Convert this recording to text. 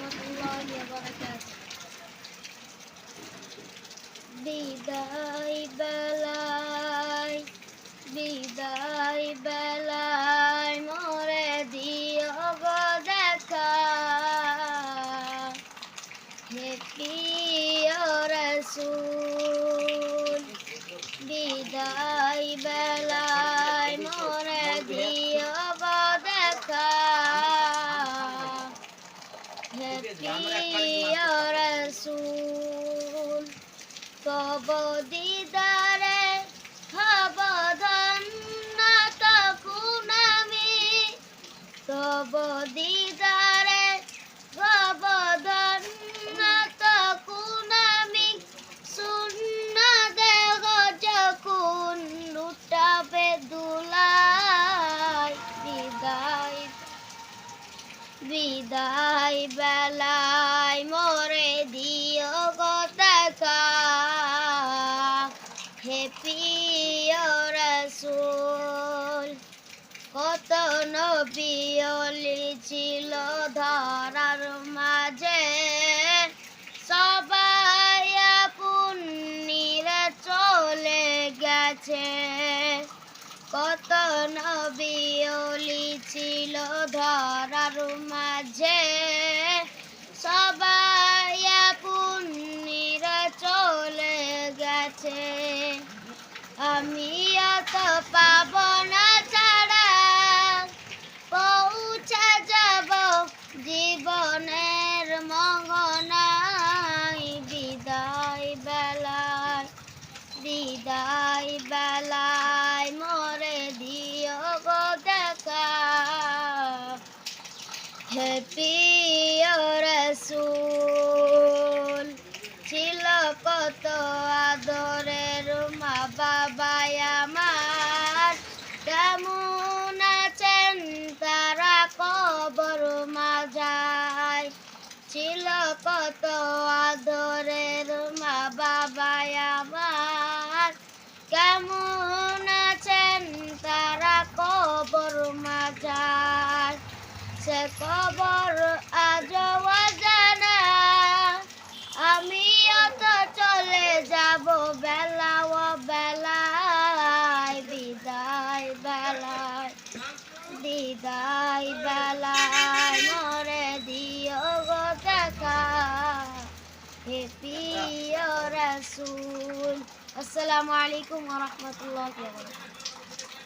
রহমতুল্লাহি ওয়া বারাকাতুহু বিদায় বেলায় বিদায় বেলায় মরে দিও গো দেখা। হে প্রিয় রসুল, বিদায় বেলায় হে প্রিয় বিদায় বেলায় মরে দিও গো দেখা হে রসুল, কত নবিয়লি ছিল ধরার মাঝে। সবাই পুণ্যিরা চলে গেছে। কত নবিয়লি ছিল ধরার গেছে আমি অত পাব না ছাড়া। পৌঁছে যাব জীবনের মগনাই বিদায় বেলায় বিদায় বেলায় মরে দিও গো দেখা। হে প্রিয় রসুল মা বাবা আমার, কেমন আছেন তারা কবর মাজায়? ছিল কত আদরের মা বাবা আমার, কেমন আছেন তারা কবর মাজার সে কবর আজ জানা আমি অত চলে রসুল আসসালামু আলাইকুম ওয়া রাহমাতুল্লাহি ওয়া বারাকাতুহু